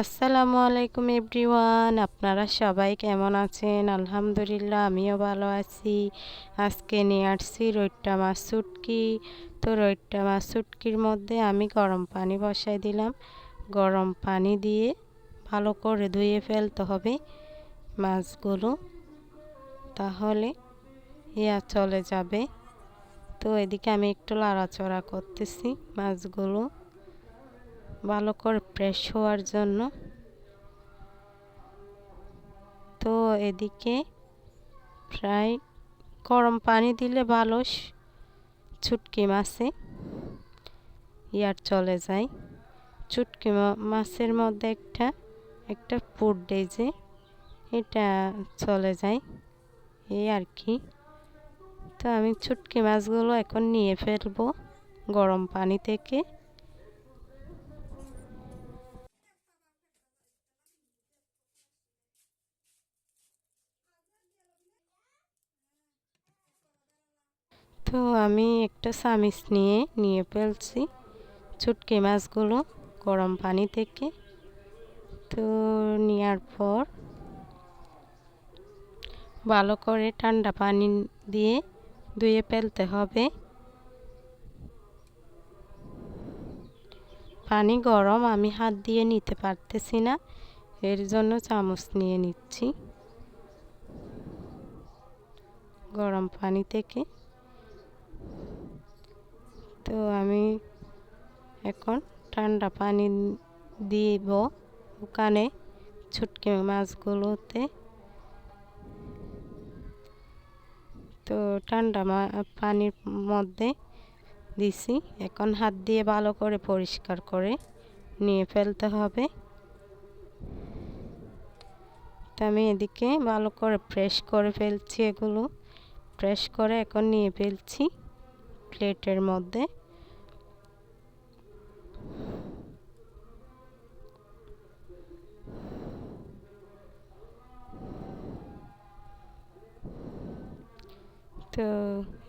আসসালামু আলাইকুম এভরিওয়ান, আপনারা সবাই কেমন আছেন? আলহামদুলিল্লাহ, আমিও ভালো আছি। আজকে নিয়ে আসছি রৈট্টা মাছ সুটকি। তো রৈট্টা মাছ সুটকির মধ্যে আমি গরম পানি বসাই দিলাম। গরম পানি দিয়ে ভালো করে ধুয়ে ফেলতে হবে মাছগুলো। তাহলে ইয়া চলে যাবে। তো এদিকে আমি একটু লাড়াচড়া করতেছি মাছগুলো। ভালো করে ফ্রেশ হওয়ার জন্য। তো এদিকে প্রায় গরম পানি দিলে ভালো ছুটকি মাছে। ইয়ার চলে যায়। চুটকি মাছের মধ্যে একটা একটা পুট যে, এটা চলে যায়। এই আর কি। তো আমি ছুটকি মাছগুলো এখন নিয়ে ফেলব গরম পানি থেকে। তো আমি একটা চামিচ নিয়ে নিয়ে ফেলছি ছুটকি মাছগুলো গরম পানি থেকে। তো নেওয়ার পর ভালো করে ঠান্ডা পানি দিয়ে ধুয়ে ফেলতে হবে। পানি গরম আমি হাত দিয়ে নিতে পারতেছি না, এর জন্য চামচ নিয়ে নিচ্ছি। গরম পানি থেকে। তো আমি এখন ঠান্ডা পানি দিব ওখানে ছুটকি মাছগুলোতে। তো ঠান্ডা পানির মধ্যে দিছি। এখন হাত দিয়ে ভালো করে পরিষ্কার করে নিয়ে ফেলতে হবে। তো আমি এদিকে ভালো করে ফ্রেশ করে ফেলছি এগুলো। ফ্রেশ করে এখন নিয়ে ফেলছি প্লেটের মধ্যে। তো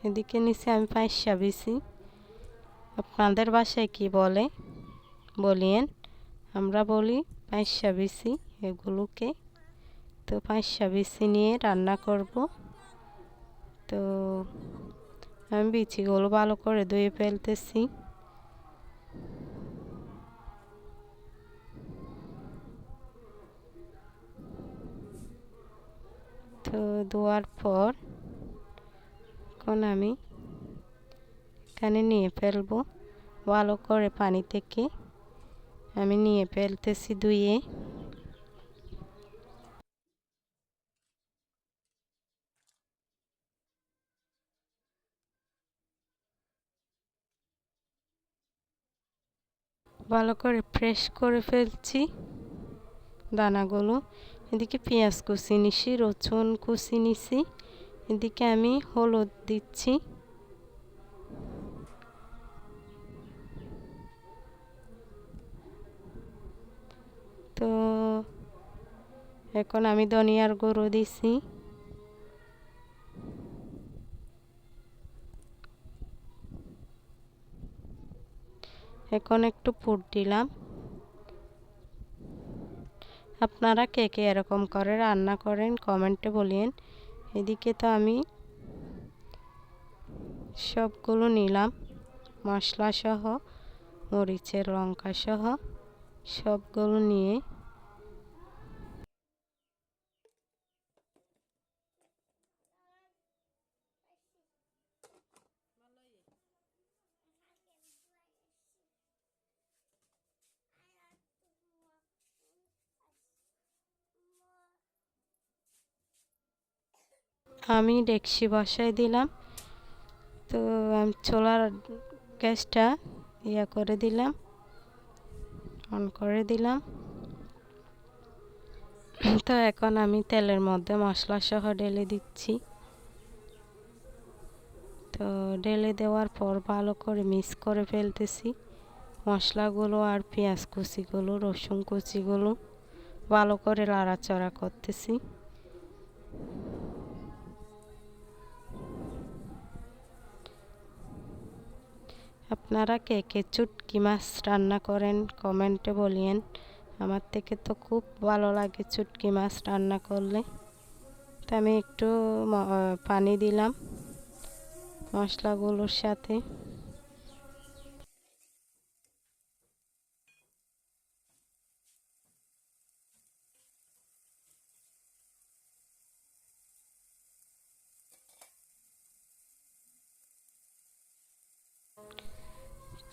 এদিকে নিচে আমি পাঁচশা বিছি আপনাদের বাসায় কি বলে? বলিয়েন। আমরা বলি পাঁচশা বিছি এগুলোকে। তো পাঁচশা বিছি নিয়ে রান্না করব। তো আমি বিচিগুলো ভালো করে ধুয়ে ফেলতেছি। তো ধোয়ার পর এখন আমি এখানে নিয়ে ফেলব। ভালো করে পানি থেকে আমি নিয়ে ফেলতেছি ধুয়ে। ভালো করে ফ্রেশ করে ফেলছি দানাগুলো। এদিকে পেঁয়াজ কুচি নিছি, রসুন কুচি নিছি। এদিকে আমি হলুদ দিচ্ছি। তো এখন আমি ধনিয়ার গুঁড়ো দিছি। এখন একটু পুট দিলাম। আপনারা কে কে এরকম করে রান্না করেন কমেন্টে বলিয়েন। এদিকে তো আমি সবগুলো নিলাম। মশলাসহ মরিচের লঙ্কা সহ সবগুলো নিয়ে আমি ডেকসি বসাই দিলাম। তো আমি চোলার গ্যাসটা ইয়া করে দিলাম। অন করে দিলাম। তো এখন আমি তেলের মধ্যে মশলা সহ ঢেলে দিচ্ছি। তো ঢেলে দেওয়ার পর ভালো করে মিক্স করে ফেলতেছি। মশলাগুলো আর পেঁয়াজ কুচিগুলো, রসুন কুচিগুলো ভালো করে লাড়াচড়া করতেছি। আপনারা কে কে চুটকি মাছ রান্না করেন কমেন্টে বলিয়েন। আমার থেকে তো খুব ভালো লাগে চুটকি মাছ রান্না করলে। তো আমি একটু পানি দিলাম মশলাগুলোর সাথে।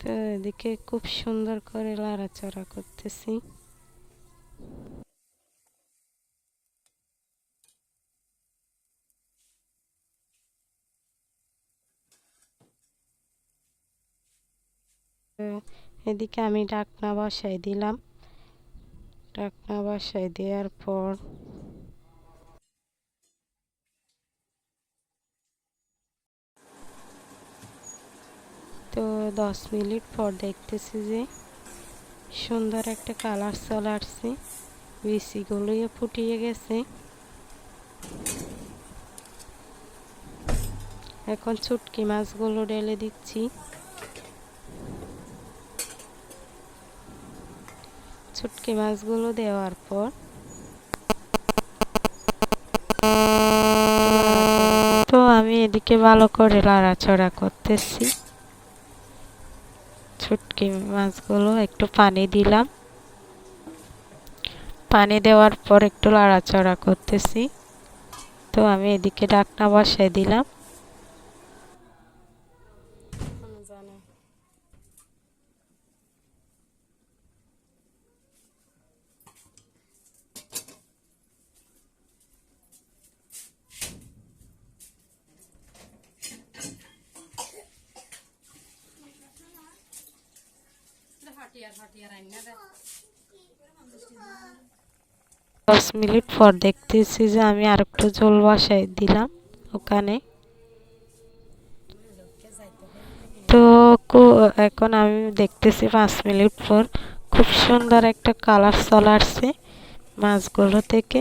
তো এদিকে খুব সুন্দর করে লাড়াচাড়া করতেছি। এদিকে আমি ডাকনা বসাই দিলাম। ডাকনা বসাই দেওয়ার পর তো দশ মিনিট পর দেখতেছি যে সুন্দর একটা কালার চলে আসছে। বিচিগুলোও ফুটিয়ে গেছে। এখন চুটকি মাছগুলো ঢেলে দিচ্ছি। চুটকি মাছগুলো দেওয়ার পর তো আমি এদিকে ভালো করে লাড়াচড়া করতেছি। চুটকি মাছগুলো একটু পানি দিলাম। পানি দেওয়ার পর একটু লাড়াচড়া করতেছি। তো আমি এদিকে ডাকনা বসাই দিলাম। দশ মিনিট পর দেখতেছি যে আমি আর একটু জল বসাই দিলাম ওখানে। তো এখন আমি দেখতেছি পাঁচ মিনিট পর খুব সুন্দর একটা কালার চলে আসছে মাছগুলো থেকে।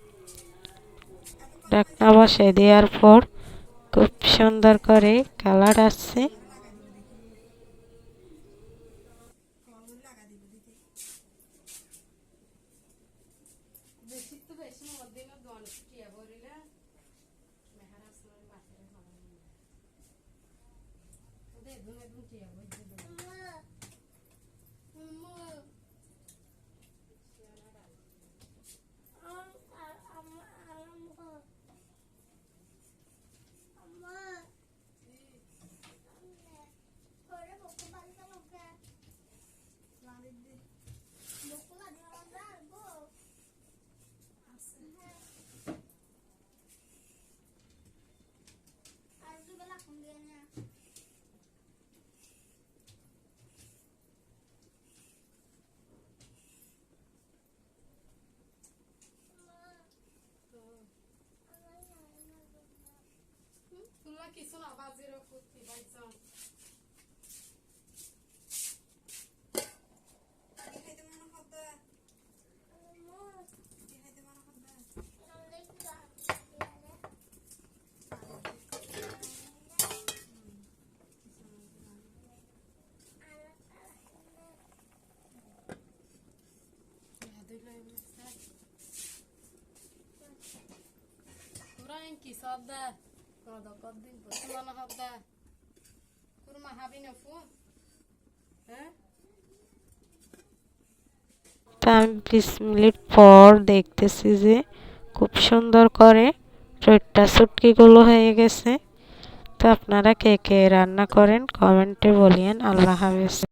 ডাকনা বসাই দেওয়ার পর খুব সুন্দর করে কালার আসছে। কিছু না বাজিরও কুর্তি বাইচান কি সব দে দকত দিন পুরানো হব দে কুরমা হাবি না ফু হ্যাঁ আমি বিশ মিনিট পর দেখতেছি যে খুব সুন্দর করে সুটকিগুলো হয়ে গেছে। তো আপনারা কে কে রান্না করেন কমেন্টে বলিয়েন। আল্লাহ হাফেজ।